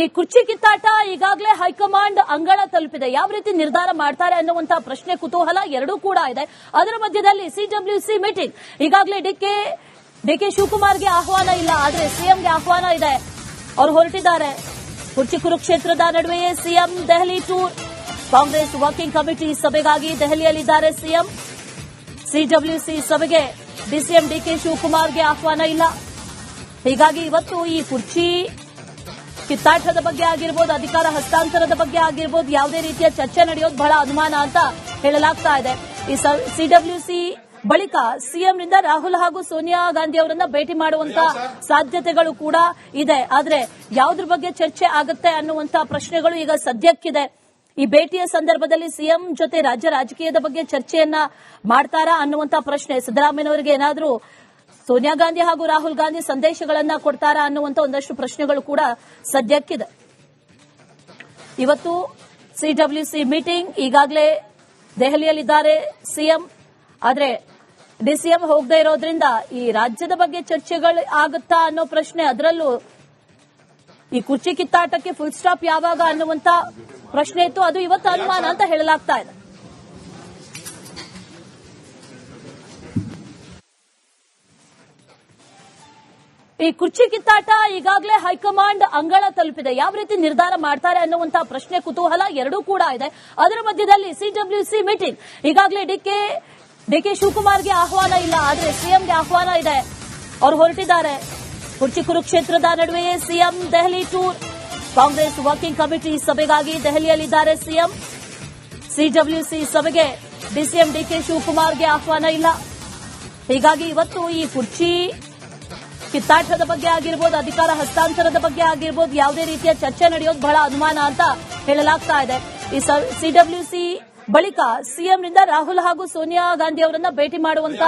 ಈ ಕುರ್ಚಿ ಕಿತ್ತಾಟ ಈಗಾಗಲೇ ಹೈಕಮಾಂಡ್ ಅಂಗಳ ತಲುಪಿದೆ. ಯಾವ ರೀತಿ ನಿರ್ಧಾರ ಮಾಡ್ತಾರೆ ಅನ್ನುವಂತಹ ಪ್ರಶ್ನೆ ಕುತೂಹಲ ಎರಡೂ ಕೂಡ ಇದೆ. ಅದರ ಮಧ್ಯದಲ್ಲಿ ಸಿಡಬ್ಲ್ಯೂಸಿ ಮೀಟಿಂಗ್ ಈಗಾಗಲೇ ಡಿಕೆ ಡಿಕೆ ಶಿವಕುಮಾರ್ಗೆ ಆಹ್ವಾನ ಇಲ್ಲ, ಆದ್ರೆ ಸಿಎಂಗೆ ಆಹ್ವಾನ ಇದೆ. ಅವರು ಹೊರಟಿದ್ದಾರೆ. ಕುರ್ಚಿ ಕುರುಕ್ಷೇತ್ರದ ನಡುವೆಯೇ CM Delhi tour Congress working committee ಸಭೆಗಾಗಿ ದೆಹಲಿಯಲ್ಲಿದ್ದಾರೆ ಸಿಎಂ ಸಿಡಬ್ಲ್ಯೂಸಿ ಸಭೆಗೆ ಡಿಸಿಎಂ ಡಿಕೆ ಶಿವಕುಮಾರ್ಗೆ ಆಹ್ವಾನ ಇಲ್ಲ. ಹೀಗಾಗಿ ಇವತ್ತು ಈ ಕುರ್ಚಿ ಕಿತ್ತಾಟದ ಬಗ್ಗೆ ಆಗಿರ್ಬೋದು ಅಧಿಕಾರ ಹಸ್ತಾಂತರದ ಬಗ್ಗೆ ಆಗಿರ್ಬೋದು ಯಾವುದೇ ರೀತಿಯ ಚರ್ಚೆ ನಡೆಯೋದು ಬಹಳ ಅನುಮಾನ ಅಂತ ಹೇಳಲಾಗ್ತಾ ಇದೆ. ಈ ಸಿಡಬ್ಲ್ಯೂಸಿ ಬಳಿಕ ಸಿಎಂನಿಂದ ರಾಹುಲ್ ಹಾಗೂ ಸೋನಿಯಾ ಗಾಂಧಿ ಅವರನ್ನ ಭೇಟಿ ಮಾಡುವಂತ ಸಾಧ್ಯತೆಗಳು ಕೂಡ ಇದೆ. ಆದ್ರೆ ಯಾವುದ್ರ ಬಗ್ಗೆ ಚರ್ಚೆ ಆಗುತ್ತೆ ಅನ್ನುವಂತ ಪ್ರಶ್ನೆಗಳು ಈಗ ಸದ್ಯಕ್ಕಿದೆ. ಈ ಭೇಟಿಯ ಸಂದರ್ಭದಲ್ಲಿ ಸಿಎಂ ಜೊತೆ ರಾಜ್ಯ ರಾಜಕೀಯದ ಬಗ್ಗೆ ಚರ್ಚೆಯನ್ನ ಮಾಡ್ತಾರಾ ಅನ್ನುವಂತ ಪ್ರಶ್ನೆ. ಸಿದ್ದರಾಮಯ್ಯನವರಿಗೆ ಏನಾದರೂ ಸೋನಿಯಾ ಗಾಂಧಿ ಹಾಗೂ ರಾಹುಲ್ ಗಾಂಧಿ ಸಂದೇಶಗಳನ್ನ ಕೊಡ್ತಾರಾ ಅನ್ನುವಂತ ಒಂದಷ್ಟು ಪ್ರಶ್ನೆಗಳು ಕೂಡ ಸದ್ಯಕ್ಕಿದೆ. ಇವತ್ತು ಸಿಡಬ್ಲ್ಯೂಸಿ ಮೀಟಿಂಗ್ ಈಗಾಗಲೇ ದೆಹಲಿಯಲ್ಲಿದ್ದಾರೆ ಸಿಎಂ ಆದರೆ ಡಿಸಿಎಂ ಹೋಗದೆ ಇರೋದ್ರಿಂದ ಈ ರಾಜ್ಯದ ಬಗ್ಗೆ ಚರ್ಚೆಗಳು ಆಗುತ್ತಾ ಅನ್ನೋ ಪ್ರಶ್ನೆ ಅದರಲ್ಲೂ ಈ ಕುರ್ಚಿ ಕಿತ್ತಾಟಕ್ಕೆ ಫುಲ್ ಸ್ಟಾಪ್ ಯಾವಾಗ ಅನ್ನುವಂತ ಪ್ರಶ್ನೆ ಇತ್ತು. ಅದು ಇವತ್ತು ಅನುಮಾನ ಅಂತ ಹೇಳಲಾಗ್ತಾ ಇದೆ. ಈ ಕುರ್ಚಿ ಕಿತ್ತಾಟ ಈಗಾಗಲೇ ಹೈಕಮಾಂಡ್ ಅಂಗಳ ತಲುಪಿದೆ. ಯಾವ ರೀತಿ ನಿರ್ಧಾರ ಮಾಡ್ತಾರೆ ಅನ್ನುವಂತಹ ಪ್ರಶ್ನೆ ಕುತೂಹಲ ಎರಡೂ ಕೂಡ ಇದೆ. ಅದರ ಮಧ್ಯದಲ್ಲಿ ಸಿಡಬ್ಲ್ಯೂಸಿ ಮೀಟಿಂಗ್. ಈಗಾಗಲೇ ಡಿಕೆ ಡಿಕೆ ಶಿವಕುಮಾರ್ಗೆ ಆಹ್ವಾನ ಇಲ್ಲ, ಆದರೆ ಸಿಎಂಗೆ ಆಹ್ವಾನ ಇದೆ. ಅವರು ಹೊರಟಿದ್ದಾರೆ. ಕುರ್ಚಿ ಕುರುಕ್ಷೇತ್ರದ ನಡುವೆಯೇ CM Delhi tour. Congress working committee ಸಭೆಗಾಗಿ ದೆಹಲಿಯಲ್ಲಿದ್ದಾರೆ ಸಿಎಂ ಸಿಡಬ್ಲ್ಯೂಸಿ ಸಭೆಗೆ ಡಿಸಿಎಂ ಡಿಕೆ ಶಿವಕುಮಾರ್ಗೆ ಆಹ್ವಾನ ಇಲ್ಲ. ಹೀಗಾಗಿ ಇವತ್ತು ಈ ಕುರ್ಚಿ ಕಿತ್ತಾಟದ ಬಗ್ಗೆ ಆಗಿರ್ಬೋದು ಅಧಿಕಾರ ಹಸ್ತಾಂತರದ ಬಗ್ಗೆ ಆಗಿರ್ಬೋದು ಯಾವುದೇ ರೀತಿಯ ಚರ್ಚೆ ನಡೆಯೋದು ಬಹಳ ಅನುಮಾನ ಅಂತ ಹೇಳಲಾಗ್ತಾ ಇದೆ. ಈ ಸಿಡಬ್ಲ್ಯೂಸಿ ಬಳಿಕ ಸಿಎಂನಿಂದ ರಾಹುಲ್ ಹಾಗೂ ಸೋನಿಯಾ ಗಾಂಧಿ ಅವರನ್ನ ಭೇಟಿ ಮಾಡುವಂತ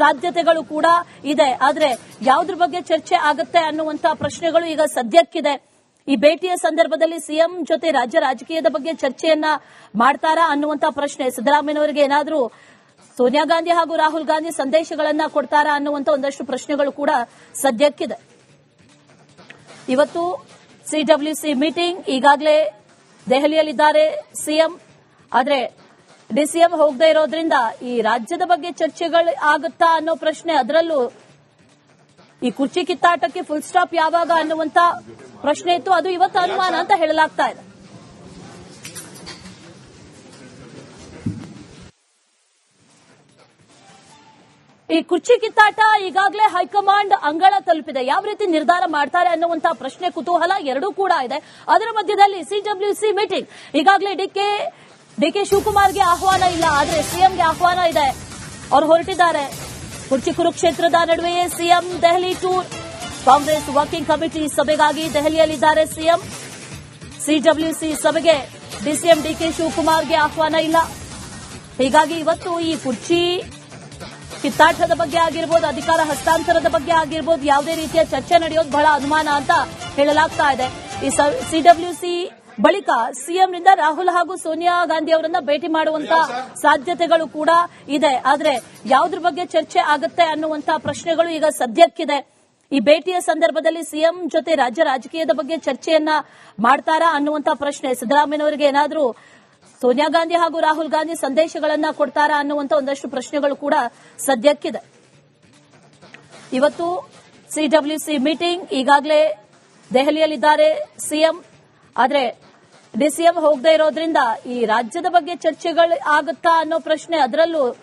ಸಾಧ್ಯತೆಗಳು ಕೂಡ ಇದೆ. ಆದ್ರೆ ಯಾವುದ್ರ ಬಗ್ಗೆ ಚರ್ಚೆ ಆಗುತ್ತೆ ಅನ್ನುವಂತ ಪ್ರಶ್ನೆಗಳು ಈಗ ಸದ್ಯಕ್ಕಿದೆ. ಈ ಭೇಟಿಯ ಸಂದರ್ಭದಲ್ಲಿ ಸಿಎಂ ಜೊತೆ ರಾಜ್ಯ ರಾಜಕೀಯದ ಬಗ್ಗೆ ಚರ್ಚೆಯನ್ನ ಮಾಡ್ತಾರಾ ಅನ್ನುವಂತ ಪ್ರಶ್ನೆ. ಸಿದ್ದರಾಮಯ್ಯನವರಿಗೆ ಏನಾದರೂ ಸೋನಿಯಾ ಗಾಂಧಿ ಹಾಗೂ ರಾಹುಲ್ ಗಾಂಧಿ ಸಂದೇಶಗಳನ್ನ ಕೊಡ್ತಾರಾ ಅನ್ನುವಂತ ಒಂದಷ್ಟು ಪ್ರಶ್ನೆಗಳು ಕೂಡ ಸದ್ಯಕ್ಕಿದೆ. ಇವತ್ತು ಸಿಡಬ್ಲ್ಯೂಸಿ ಮೀಟಿಂಗ್ ಈಗಾಗಲೇ ದೆಹಲಿಯಲ್ಲಿದ್ದಾರೆ ಸಿಎಂ ಆದರೆ ಡಿಸಿಎಂ ಹೋಗದೆ ಇರೋದ್ರಿಂದ ಈ ರಾಜ್ಯದ ಬಗ್ಗೆ ಚರ್ಚೆಗಳು ಆಗುತ್ತಾ ಅನ್ನೋ ಪ್ರಶ್ನೆ ಅದರಲ್ಲೂ ಈ ಕುರ್ಚಿ ಕಿತ್ತಾಟಕ್ಕೆ ಫುಲ್ ಸ್ಟಾಪ್ ಯಾವಾಗ ಅನ್ನುವಂತ ಪ್ರಶ್ನೆ ಇತ್ತು. ಅದು ಇವತ್ತು ಅನುಮಾನ ಅಂತ ಹೇಳಲಾಗ್ತಾ ಇದೆ. ಕುರ್ಚಿ ಕಿತ್ತಾಟ ಈಗಾಗಲೇ ಹೈಕಮಾಂಡ್ ಅಂಗಳ ತಲುಪಿದೆ. ಯಾವ ರೀತಿ ನಿರ್ಧಾರ ಮಾಡ್ತಾರೆ ಅನ್ನುವಂತಹ ಪ್ರಶ್ನೆ ಕುತೂಹಲ ಎರಡೂ ಕೂಡ ಇದೆ. ಅದರ ಮಧ್ಯದಲ್ಲಿ ಸಿಡಬ್ಲ್ಯೂಸಿ ಮೀಟಿಂಗ್. ಈಗಾಗಲೇ ಡಿಕೆ ಡಿಕೆ ಶಿವಕುಮಾರ್ಗೆ ಆಹ್ವಾನ ಇಲ್ಲ, ಆದರೆ ಸಿಎಂಗೆ ಆಹ್ವಾನ ಇದೆ. ಅವರು ಹೊರಟಿದ್ದಾರೆ. ಕುರ್ಚಿ ಕುರುಕ್ಷೇತ್ರದ ನಡುವೆಯೇ CM Delhi tour Congress working committee ಸಭೆಗಾಗಿ ದೆಹಲಿಯಲ್ಲಿದ್ದಾರೆ ಸಿಎಂ ಸಿಡಬ್ಲ್ಯೂಸಿ ಸಭೆಗೆ ಡಿಸಿಎಂ ಡಿಕೆ ಶಿವಕುಮಾರ್ಗೆ ಆಹ್ವಾನ ಇಲ್ಲ. ಹೀಗಾಗಿ ಇವತ್ತು ಈ ಕುರ್ಚಿ ಕಿತ್ತಾಟದ ಬಗ್ಗೆ ಆಗಿರ್ಬೋದು ಅಧಿಕಾರ ಹಸ್ತಾಂತರದ ಬಗ್ಗೆ ಆಗಿರ್ಬೋದು ಯಾವುದೇ ರೀತಿಯ ಚರ್ಚೆ ನಡೆಯೋದು ಬಹಳ ಅನುಮಾನ ಅಂತ ಹೇಳಲಾಗ್ತಾ ಇದೆ. ಈ ಸಿಡಬ್ಲ್ಯೂಸಿ ಬಳಿಕ ಸಿಎಂನಿಂದ ರಾಹುಲ್ ಹಾಗೂ ಸೋನಿಯಾ ಗಾಂಧಿ ಅವರನ್ನ ಭೇಟಿ ಮಾಡುವಂತ ಸಾಧ್ಯತೆಗಳು ಕೂಡ ಇದೆ. ಆದ್ರೆ ಯಾವುದ್ರ ಬಗ್ಗೆ ಚರ್ಚೆ ಆಗುತ್ತೆ ಅನ್ನುವಂತಹ ಪ್ರಶ್ನೆಗಳು ಈಗ ಸದ್ಯಕ್ಕಿದೆ. ಈ ಭೇಟಿಯ ಸಂದರ್ಭದಲ್ಲಿ ಸಿಎಂ ಜೊತೆ ರಾಜ್ಯ ರಾಜಕೀಯದ ಬಗ್ಗೆ ಚರ್ಚೆಯನ್ನ ಮಾಡ್ತಾರಾ ಅನ್ನುವಂತಹ ಪ್ರಶ್ನೆ. ಸಿದ್ದರಾಮಯ್ಯನವರಿಗೆ ಏನಾದರೂ ಸೋನಿಯಾ ಗಾಂಧಿ ಹಾಗೂ ರಾಹುಲ್ ಗಾಂಧಿ ಸಂದೇಶಗಳನ್ನ ಕೊಡ್ತಾರಾ ಅನ್ನುವಂತ ಒಂದಷ್ಟು ಪ್ರಶ್ನೆಗಳು ಕೂಡ ಸದ್ಯಕ್ಕಿದೆ. ಇವತ್ತು ಸಿಡಬ್ಲ್ಯೂಸಿ ಮೀಟಿಂಗ್ ಈಗಾಗಲೇ ದೆಹಲಿಯಲ್ಲಿದ್ದಾರೆ ಸಿಎಂ ಆದರೆ ಡಿಸಿಎಂ ಹೋಗದೇ ಇರೋದ್ರಿಂದ ಈ ರಾಜ್ಯದ ಬಗ್ಗೆ ಚರ್ಚೆಗಳು ಆಗುತ್ತಾ ಅನ್ನೋ ಪ್ರಶ್ನೆ ಅದರಲ್ಲೂ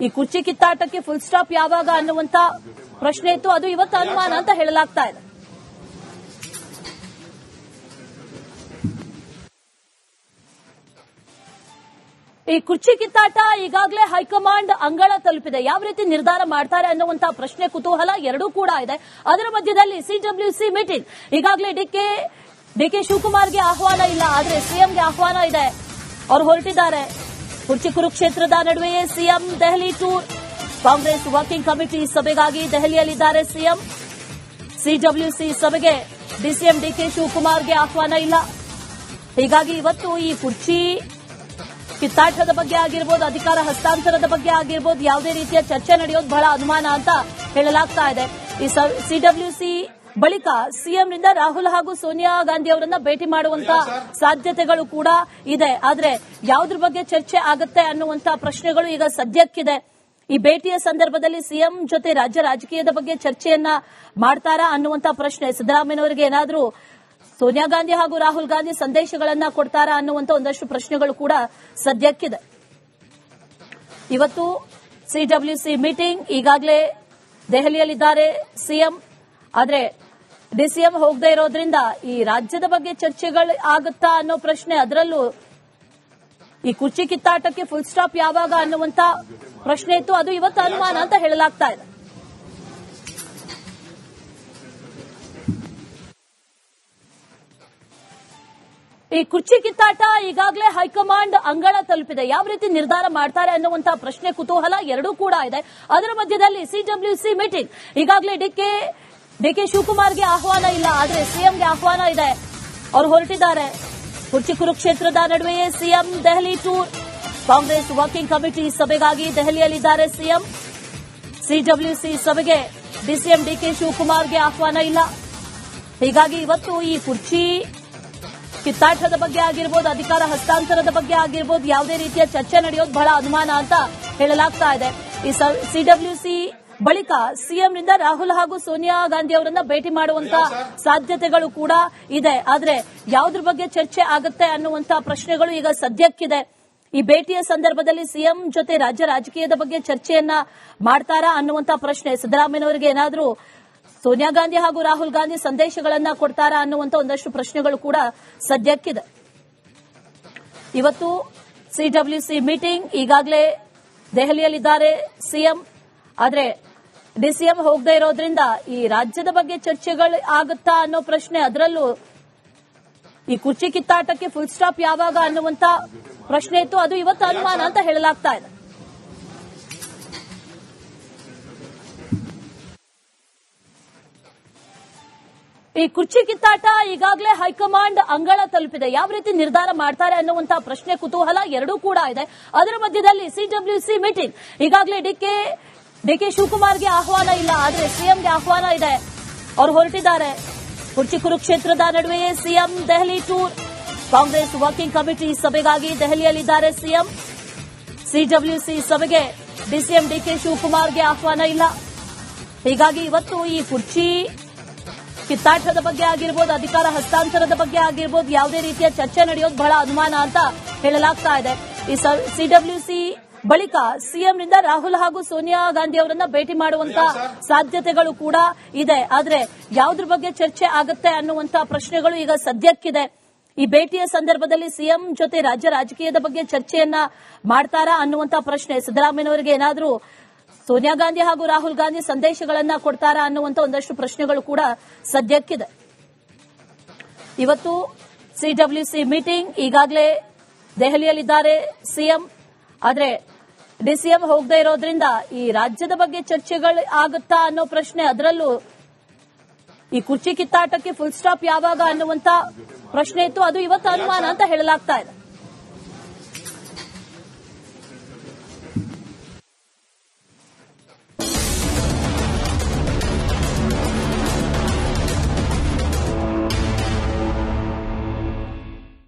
ಈ ಕುರ್ಚಿ ಕಿತ್ತಾಟಕ್ಕೆ ಫುಲ್ ಸ್ಟಾಪ್ ಯಾವಾಗ ಅನ್ನುವಂತ ಪ್ರಶ್ನೆ ಇತ್ತು. ಅದು ಇವತ್ತು ಅನುಮಾನ ಅಂತ ಹೇಳಲಾಗ್ತಾ ಇದೆ. ಈ ಕುರ್ಚಿ ಕಿತ್ತಾಟ ಈಗಾಗಲೇ ಹೈಕಮಾಂಡ್ ಅಂಗಳ ತಲುಪಿದೆ. ಯಾವ ರೀತಿ ನಿರ್ಧಾರ ಮಾಡ್ತಾರೆ ಅನ್ನುವಂತಹ ಪ್ರಶ್ನೆ ಕುತೂಹಲ ಎರಡೂ ಕೂಡ ಇದೆ. ಅದರ ಮಧ್ಯದಲ್ಲಿ ಸಿಡಬ್ಲ್ಯೂಸಿ ಮೀಟಿಂಗ್ ಈಗಾಗಲೇ ಡಿಕೆ ಡಿಕೆ ಶಿವಕುಮಾರ್ಗೆ ಆಹ್ವಾನ ಇಲ್ಲ, ಆದರೆ ಸಿಎಂಗೆ ಆಹ್ವಾನ ಇದೆ. ಅವರು ಹೊರಟಿದ್ದಾರೆ. ಕುರ್ಚಿ ಕುರುಕ್ಷೇತ್ರದ ನಡುವೆಯೇ CM Delhi tour. Congress working committee ಸಭೆಗಾಗಿ ದೆಹಲಿಯಲ್ಲಿದ್ದಾರೆ ಸಿಎಂ ಸಿಡಬ್ಲ್ಯೂಸಿ ಸಭೆಗೆ ಡಿಸಿಎಂ ಡಿಕೆ ಶಿವಕುಮಾರ್ಗೆ ಆಹ್ವಾನ ಇಲ್ಲ. ಹೀಗಾಗಿ ಇವತ್ತು ಈ ಕುರ್ಚಿ ಕಿತ್ತಾಟದ ಬಗ್ಗೆ ಆಗಿರ್ಬೋದು ಅಧಿಕಾರ ಹಸ್ತಾಂತರದ ಬಗ್ಗೆ ಆಗಿರ್ಬೋದು ಯಾವುದೇ ರೀತಿಯ ಚರ್ಚೆ ನಡೆಯೋದು ಬಹಳ ಅನುಮಾನ ಅಂತ ಹೇಳಲಾಗ್ತಾ ಇದೆ. ಈ ಸಿಡಬ್ಲ್ಯೂಸಿ ಬಳಿಕ ಸಿಎಂನಿಂದ ರಾಹುಲ್ ಹಾಗೂ ಸೋನಿಯಾ ಗಾಂಧಿ ಅವರನ್ನ ಭೇಟಿ ಮಾಡುವಂತ ಸಾಧ್ಯತೆಗಳು ಕೂಡ ಇದೆ. ಆದ್ರೆ ಯಾವುದ್ರ ಬಗ್ಗೆ ಚರ್ಚೆ ಆಗುತ್ತೆ ಅನ್ನುವಂತ ಪ್ರಶ್ನೆಗಳು ಈಗ ಸದ್ಯಕ್ಕಿದೆ. ಈ ಭೇಟಿಯ ಸಂದರ್ಭದಲ್ಲಿ ಸಿಎಂ ಜೊತೆ ರಾಜ್ಯ ರಾಜಕೀಯದ ಬಗ್ಗೆ ಚರ್ಚೆಯನ್ನ ಮಾಡ್ತಾರಾ ಅನ್ನುವಂತ ಪ್ರಶ್ನೆ ಸಿದ್ದರಾಮಯ್ಯನವರಿಗೆ ಏನಾದ್ರೂ ಸೋನಿಯಾ ಗಾಂಧಿ ಹಾಗೂ ರಾಹುಲ್ ಗಾಂಧಿ ಸಂದೇಶಗಳನ್ನ ಕೊಡ್ತಾರಾ ಅನ್ನುವಂತ ಒಂದಷ್ಟು ಪ್ರಶ್ನೆಗಳು ಕೂಡ ಸದ್ಯಕ್ಕಿದೆ. ಇವತ್ತು ಸಿಡಬ್ಲ್ಯೂಸಿ ಮೀಟಿಂಗ್ ಈಗಾಗಲೇ ದೆಹಲಿಯಲ್ಲಿದ್ದಾರೆ ಸಿಎಂ ಆದರೆ ಡಿಸಿಎಂ ಹೋಗದೆ ಇರೋದ್ರಿಂದ ಈ ರಾಜ್ಯದ ಬಗ್ಗೆ ಚರ್ಚೆಗಳು ಆಗುತ್ತಾ ಅನ್ನೋ ಪ್ರಶ್ನೆ ಅದರಲ್ಲೂ ಈ ಕುರ್ಚಿ ಕಿತ್ತಾಟಕ್ಕೆ ಫುಲ್ ಸ್ಟಾಪ್ ಯಾವಾಗ ಅನ್ನುವಂತ ಪ್ರಶ್ನೆ ಇತ್ತು. ಅದು ಇವತ್ತು ಅನುಮಾನ ಅಂತ ಹೇಳಲಾಗ್ತಾ ಇದೆ. ಈ ಕುರ್ಚಿ ಕಿತ್ತಾಟ ಈಗಾಗಲೇ ಹೈಕಮಾಂಡ್ ಅಂಗಳ ತಲುಪಿದೆ. ಯಾವ ರೀತಿ ನಿರ್ಧಾರ ಮಾಡ್ತಾರೆ ಅನ್ನುವಂತಹ ಪ್ರಶ್ನೆ, ಕುತೂಹಲ ಎರಡೂ ಕೂಡ ಇದೆ. ಅದರ ಮಧ್ಯದಲ್ಲಿ ಸಿಡಬ್ಲ್ಯೂಸಿ ಮೀಟಿಂಗ್. ಈಗಾಗಲೇ ಡಿಕೆ ಡಿಕೆ ಶಿವಕುಮಾರ್ಗೆ ಆಹ್ವಾನ ಇಲ್ಲ, ಆದ್ರೆ ಸಿಎಂಗೆ ಆಹ್ವಾನ ಇದೆ. ಅವರು ಹೊರಟಿದ್ದಾರೆ. ಕುರ್ಚಿ ಕುರುಕ್ಷೇತ್ರದ ನಡುವೆಯೇ CM Delhi tour Congress working committee ಸಭೆಗಾಗಿ ದೆಹಲಿಯಲ್ಲಿದ್ದಾರೆ ಸಿಎಂ ಸಿಡಬ್ಲ್ಯೂಸಿ ಸಭೆಗೆ ಡಿಸಿಎಂ ಡಿಕೆ ಶಿವಕುಮಾರ್ಗೆ ಆಹ್ವಾನ ಇಲ್ಲ. ಹೀಗಾಗಿ ಇವತ್ತು ಈ ಕುರ್ಚಿ ಕಿತ್ತಾಟದ ಬಗ್ಗೆ ಆಗಿರ್ಬೋದು, ಅಧಿಕಾರ ಹಸ್ತಾಂತರದ ಬಗ್ಗೆ ಆಗಿರ್ಬೋದು, ಯಾವುದೇ ರೀತಿಯ ಚರ್ಚೆ ನಡೆಯೋದು ಬಹಳ ಅನುಮಾನ ಅಂತ ಹೇಳಲಾಗ್ತಾ ಇದೆ. ಈ ಸಿಡಬ್ಲ್ಯೂಸಿ ಬಳಿಕ ಸಿಎಂನಿಂದ ರಾಹುಲ್ ಹಾಗೂ ಸೋನಿಯಾ ಗಾಂಧಿ ಅವರನ್ನ ಭೇಟಿ ಮಾಡುವಂತ ಸಾಧ್ಯತೆಗಳು ಕೂಡ ಇದೆ. ಆದ್ರೆ ಯಾವುದ್ರ ಬಗ್ಗೆ ಚರ್ಚೆ ಆಗುತ್ತೆ ಅನ್ನುವಂತ ಪ್ರಶ್ನೆಗಳು ಈಗ ಸದ್ಯಕ್ಕಿದೆ. ಈ ಭೇಟಿಯ ಸಂದರ್ಭದಲ್ಲಿ ಸಿಎಂ ಜೊತೆ ರಾಜ್ಯ ರಾಜಕೀಯದ ಬಗ್ಗೆ ಚರ್ಚೆಯನ್ನ ಮಾಡ್ತಾರಾ ಅನ್ನುವಂತ ಪ್ರಶ್ನೆ. ಸಿದ್ದರಾಮಯ್ಯನವರಿಗೆ ಏನಾದ್ರೂ ಸೋನಿಯಾ ಗಾಂಧಿ ಹಾಗೂ ರಾಹುಲ್ ಗಾಂಧಿ ಸಂದೇಶಗಳನ್ನ ಕೊಡ್ತಾರಾ ಅನ್ನುವಂತ ಒಂದಷ್ಟು ಪ್ರಶ್ನೆಗಳು ಕೂಡ ಸದ್ಯಕ್ಕಿದೆ. ಇವತ್ತು ಸಿಡಬ್ಲ್ಯೂಸಿ ಮೀಟಿಂಗ್ ಈಗಾಗಲೇ ದೆಹಲಿಯಲ್ಲಿದ್ದಾರೆ ಸಿಎಂ ಆದರೆ ಡಿಸಿಎಂ ಹೋಗದೇ ಇರೋದ್ರಿಂದ ಈ ರಾಜ್ಯದ ಬಗ್ಗೆ ಚರ್ಚೆಗಳು ಆಗುತ್ತಾ ಅನ್ನೋ ಪ್ರಶ್ನೆ ಅದರಲ್ಲೂ ಈ ಕುರ್ಚಿ ಕಿತ್ತಾಟಕ್ಕೆ ಫುಲ್ ಸ್ಟಾಪ್ ಯಾವಾಗ ಅನ್ನುವಂತ ಪ್ರಶ್ನೆ ಇತ್ತು. ಅದು ಇವತ್ತು ಅನುಮಾನ ಅಂತ ಹೇಳಲಾಗ್ತಾ ಇದೆ. ಈ ಕುರ್ಚಿ ಕಿತ್ತಾಟ ಈಗಾಗಲೇ ಹೈಕಮಾಂಡ್ ಅಂಗಳ ತಲುಪಿದೆ. ಯಾವ ರೀತಿ ನಿರ್ಧಾರ ಮಾಡ್ತಾರೆ ಅನ್ನುವಂತಹ ಪ್ರಶ್ನೆ ಕುತೂಹಲ ಎರಡೂ ಕೂಡ ಇದೆ. ಅದರ ಮಧ್ಯದಲ್ಲಿ ಸಿಡಬ್ಲ್ಯೂಸಿ ಮೀಟಿಂಗ್ ಈಗಾಗಲೇ ಡಿಕೆ ಡಿಕೆ ಶಿವಕುಮಾರ್ಗೆ ಆಹ್ವಾನ ಇಲ್ಲ, ಆದರೆ ಸಿಎಂಗೆ ಆಹ್ವಾನ ಇದೆ. ಅವರು ಹೊರಟಿದ್ದಾರೆ. ಕುರ್ಚಿ ಕುರುಕ್ಷೇತ್ರದ ನಡುವೆಯೇ CM Delhi tour. Congress working committee ಸಭೆಗಾಗಿ ದೆಹಲಿಯಲ್ಲಿದ್ದಾರೆ ಸಿಎಂ. ಸಿಡಬ್ಲ್ಯೂಸಿ ಸಭೆಗೆ ಡಿಸಿಎಂ ಡಿಕೆ ಶಿವಕುಮಾರ್ಗೆ ಆಹ್ವಾನ ಇಲ್ಲ. ಹೀಗಾಗಿ ಇವತ್ತು ಈ ಕುರ್ಚಿ ಕಿತ್ತಾಟದ ಬಗ್ಗೆ ಆಗಿರ್ಬೋದು ಅಧಿಕಾರ ಹಸ್ತಾಂತರದ ಬಗ್ಗೆ ಆಗಿರ್ಬೋದು ಯಾವುದೇ ರೀತಿಯ ಚರ್ಚೆ ನಡೆಯೋದು ಬಹಳ ಅನುಮಾನ ಅಂತ ಹೇಳಲಾಗ್ತಾ ಇದೆ. ಈ ಸಿಡಬ್ಲ್ಯೂಸಿ ಬಳಿಕ ಸಿಎಂನಿಂದ ರಾಹುಲ್ ಹಾಗೂ ಸೋನಿಯಾ ಗಾಂಧಿ ಅವರನ್ನ ಭೇಟಿ ಮಾಡುವಂತ ಸಾಧ್ಯತೆಗಳು ಕೂಡ ಇದೆ. ಆದ್ರೆ ಯಾವುದ್ರ ಬಗ್ಗೆ ಚರ್ಚೆ ಆಗುತ್ತೆ ಅನ್ನುವಂತ ಪ್ರಶ್ನೆಗಳು ಈಗ ಸದ್ಯಕ್ಕಿದೆ. ಈ ಭೇಟಿಯ ಸಂದರ್ಭದಲ್ಲಿ ಸಿಎಂ ಜೊತೆ ರಾಜ್ಯ ರಾಜಕೀಯದ ಬಗ್ಗೆ ಚರ್ಚೆಯನ್ನ ಮಾಡ್ತಾರಾ ಅನ್ನುವಂತ ಪ್ರಶ್ನೆ. ಸಿದ್ದರಾಮಯ್ಯನವರಿಗೆ ಏನಾದ್ರೂ ಸೋನಿಯಾ ಗಾಂಧಿ ಹಾಗೂ ರಾಹುಲ್ ಗಾಂಧಿ ಸಂದೇಶಗಳನ್ನ ಕೊಡ್ತಾರಾ ಅನ್ನುವಂತ ಒಂದಷ್ಟು ಪ್ರಶ್ನೆಗಳು ಕೂಡ ಸದ್ಯಕ್ಕಿದೆ. ಇವತ್ತು ಸಿಡಬ್ಲ್ಯೂಸಿ ಮೀಟಿಂಗ್ ಈಗಾಗಲೇ ದೆಹಲಿಯಲ್ಲಿದ್ದಾರೆ ಸಿಎಂ ಆದರೆ ಡಿಸಿಎಂ ಹೋಗದೆ ಇರೋದ್ರಿಂದ ಈ ರಾಜ್ಯದ ಬಗ್ಗೆ ಚರ್ಚೆಗಳು ಆಗುತ್ತಾ ಅನ್ನೋ ಪ್ರಶ್ನೆ ಅದರಲ್ಲೂ ಈ ಕುರ್ಚಿ ಕಿತ್ತಾಟಕ್ಕೆ ಫುಲ್ ಸ್ಟಾಪ್ ಯಾವಾಗ ಅನ್ನುವಂತ ಪ್ರಶ್ನೆ ಇತ್ತು. ಅದು ಇವತ್ತು ಅನುಮಾನ ಅಂತ ಹೇಳಲಾಗ್ತಾ ಇದೆ.